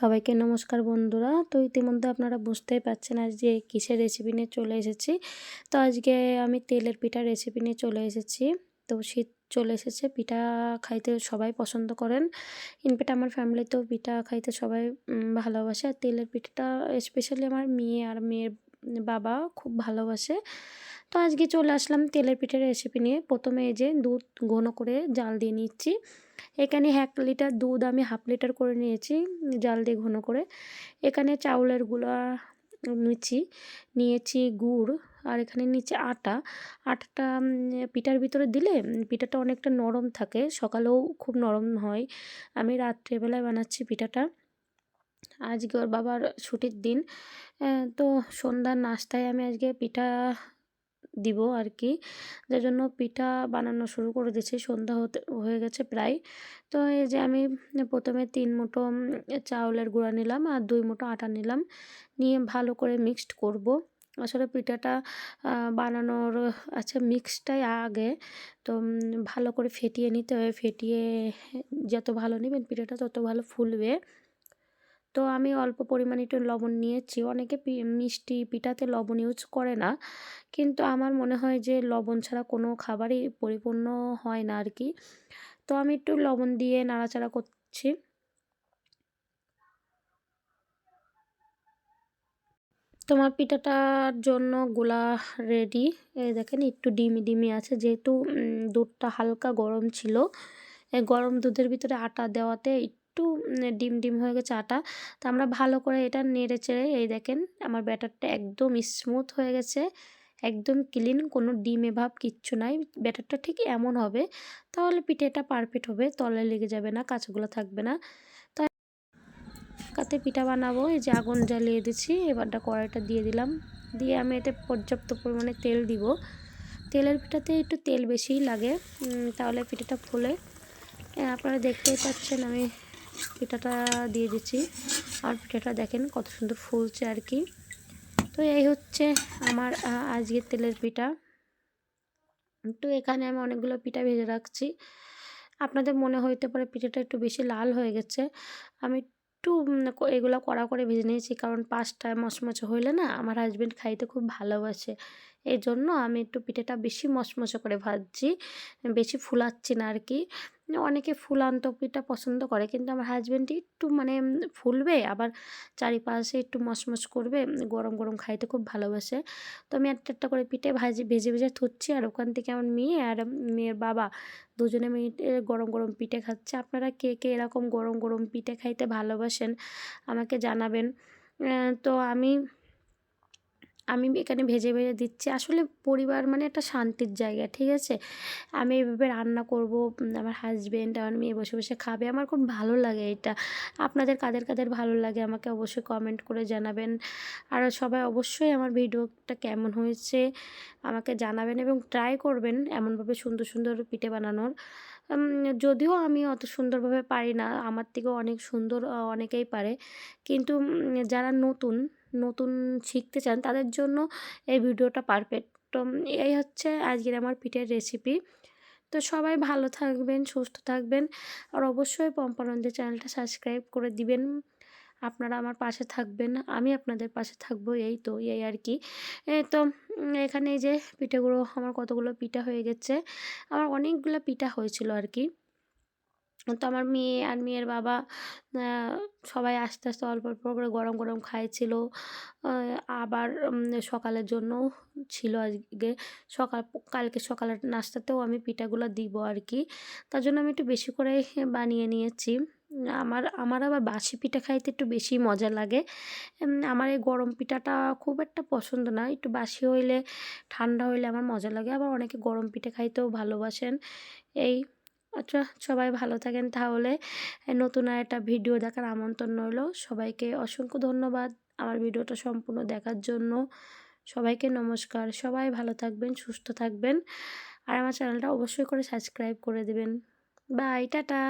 সবাইকে নমস্কার বন্ধুরা। তো ইতিমধ্যে আপনারা বুঝতেই পারছেন আজ যে কিসের রেসিপি নিয়ে চলে এসেছি। তো আজকে আমি তেলের পিঠা রেসিপি নিয়ে চলে এসেছি। তো শীত চলে এসেছে, পিঠা খাইতে সবাই পছন্দ করেন। ইনফ্যাক্ট আমার ফ্যামিলিতেও পিঠা খাইতে সবাই ভালোবাসে। আর তেলের পিঠাটা স্পেশালি আমার মেয়ে আর মেয়ের বাবা খুব ভালোবাসে। তো আজকে চলে আসলাম তেলের পিঠের রেসিপি নিয়ে। প্রথমে এই যে দুধ ঘন করে জাল দিয়ে নিচ্ছি। এখানে এক লিটার দুধ আমি হাফ লিটার করে নিয়েছি, জাল দিয়ে ঘন করে। এখানে চাউলের গুঁড়া নিচ্ছি, নিয়েছি গুড় আর এখানে নিচে আটা। আটাটা পিঠার ভিতরে দিলে পিঠাটা অনেকটা নরম থাকে, সকালেও খুব নরম হয়। আমি রাত্রেবেলায় বানাচ্ছি পিঠাটা। আজকে ওর বাবার ছুটির দিন তো সন্ধ্যার নাস্তায় আমি আজকে পিঠা দিব আর কি যার জন্য পিঠা বানানো শুরু করে দিয়েছি, সন্ধ্যা হতে, হয়ে গেছে প্রায়। তো এই যে আমি প্রথমে তিন মুঠো চাউলের গুঁড়া নিলাম আর দুই মুঠো আটা নিলাম। নিয়ে ভালো করে মিক্সড করব। আসলে পিঠাটা বানানোর আচ্ছা মিক্সটাই আগে। তো ভালো করে ফেটিয়ে নিতে হবে। ফেটিয়ে যত ভালো নেবেন পিঠাটা তত ভালো ফুলবে। তো আমি অল্প পরিমাণে একটু লবণ নিয়েছি। অনেকে মিষ্টি পিঠাতে লবণ ইউজ করে না। কিন্তু আমার মনে হয় যে লবণ ছাড়া কোনো খাবারই পরিপূর্ণ হয় না আর কি তো আমি একটু লবণ দিয়ে নাড়াচাড়া করছি। তোমার পিঠাটার জন্য গোলা রেডি এই দেখেন একটু ডিমি ডিমি আছে। যেহেতু দুধটা হালকা গরম ছিল। গরম দুধের ভিতরে আটা দেওয়াতে একটু ডিম ডিম হয়ে গেছে আটা। তো আমরা ভালো করে এটা নেড়ে চেড়ে, এই দেখেন আমার ব্যাটারটা একদম স্মুথ হয়ে গেছে, একদম ক্লিন কোনো ডিমে ভাব কিচ্ছু নাই। ব্যাটারটা ঠিক এমন হবে, তাহলে পিঠেটা পারফেক্ট হবে তলে লেগে যাবে না, কাঁচগুলো থাকবে না। তো কাতে পিঠা বানাবো, এই যে আগুন জ্বালিয়ে দিচ্ছি, এবারটা কড়াইটা দিয়ে দিলাম। দিয়ে আমি এতে পর্যাপ্ত পরিমাণে তেল দিব। তেলের পিঠাতে একটু তেল বেশিই লাগে তাহলে পিঠাটা ফুলে। আপনারা দেখতেই পাচ্ছেন আমি পিঠাটা দিয়ে দিচ্ছি। আর পিঠাটা দেখেন কত সুন্দর ফুলছে আর কি। তো এই হচ্ছে আমার আজকের তেলের পিঠা। তো এখানে আমি অনেকগুলো পিঠা ভেজে রাখছি। আপনাদের মনে হইতে পারে পিঠাটা একটু বেশি লাল হয়ে গেছে। আমি একটু এগুলো কড়া করে ভেজে নিয়েছি কারণ পাঁচটায় মচমচে হইলে না আমার হাজব্যান্ড খাইতে খুব ভালোবাসে। এই জন্য আমি একটু পিঠেটা বেশি মচমচে করে ভাজছি, বেশি ফুলাচ্ছি না আর কি। অনেকে ফুলান্ত পিঠা পছন্দ করে কিন্তু আমার হাজব্যান্ড একটু মানে ফুলবে, আবার চারিপাশে একটু মচমচ করবে, গরম গরম খাইতে খুব ভালোবাসে। তো আমি একটা একটা করে পিঠে ভাজি, ভেজে ভেজে থুচ্ছি আর ওখান থেকে আমার মেয়ে আর মেয়ের বাবা দুজনে মেয়ে গরম গরম পিঠে খাচ্ছে। আপনারা কে কে এরকম গরম গরম পিঠে খাইতে ভালোবাসেন আমাকে জানাবেন। তো আমি আমি এখানে ভেজে ভেজে দিচ্ছি। আসলে পরিবার মানে একটা শান্তির জায়গা, ঠিক আছে? আমি এভাবে রান্না করব আমার হাজব্যান্ড আমার মেয়ে বসে বসে খাবে। আমার খুব ভালো লাগে এটা। আপনাদের কাদের কাদের ভালো লাগে আমাকে অবশ্যই কমেন্ট করে জানাবেন। আর সবাই অবশ্যই আমার ভিডিওটা কেমন হয়েছে আমাকে জানাবেন এবং ট্রাই করবেন এমনভাবে সুন্দর সুন্দর পিঠে বানানোর। যদিও আমি অত সুন্দরভাবে পারি না, আমার থেকেও অনেক সুন্দর অনেকেই পারে। কিন্তু যারা নতুন নতুন শিখতে চান, তাদের জন্য এই ভিডিওটা পারফেক্ট তো এই হচ্ছে আজকের আমার পিঠের রেসিপি তো সবাই ভালো থাকবেন, সুস্থ থাকবেন। আর অবশ্যই পম্পানন্দের চ্যানেলটা সাবস্ক্রাইব করে দিবেন। আপনারা আমার পাশে থাকবেন, আমি আপনাদের পাশে থাকব, এই তো, এই আর কি। তো এখানে যে পিঠেগুলো, আমার কতগুলো পিঠা হয়ে গেছে। আমার অনেকগুলো পিঠা হয়েছিল আর কি। তো আমার মেয়ে আর মেয়ের বাবা সবাই আস্তে আস্তে অল্প অল্প করে গরম গরম খাইছিল। আবার সকালের জন্য ছিল আজকে। সকাল, কালকে সকালের নাস্তাতেও আমি পিঠাগুলো দিব আর কি তার জন্য আমি একটু বেশি করে বানিয়ে নিয়েছি। আমার আমার আবার বাসি পিঠা খাইতে একটু বেশি মজা লাগে। আমার এই গরম পিঠাটা খুব একটা পছন্দ না। একটু বাসি হইলে, ঠান্ডা হইলে আমার মজা লাগে। আবার অনেকে গরম পিঠে খাইতেও ভালোবাসেন। এই আচ্ছা সবাই ভালো থাকেন তাহলে। নতুন আর একটা ভিডিও দেখার আমন্ত্রণ রইল। সবাইকে অসংখ্য ধন্যবাদ আমার ভিডিওটা সম্পূর্ণ দেখার জন্য। সবাইকে নমস্কার। সবাই ভালো থাকবেন, সুস্থ থাকবেন। আর আমার চ্যানেলটা অবশ্যই করে সাবস্ক্রাইব করে দেবেন। Bye, tata.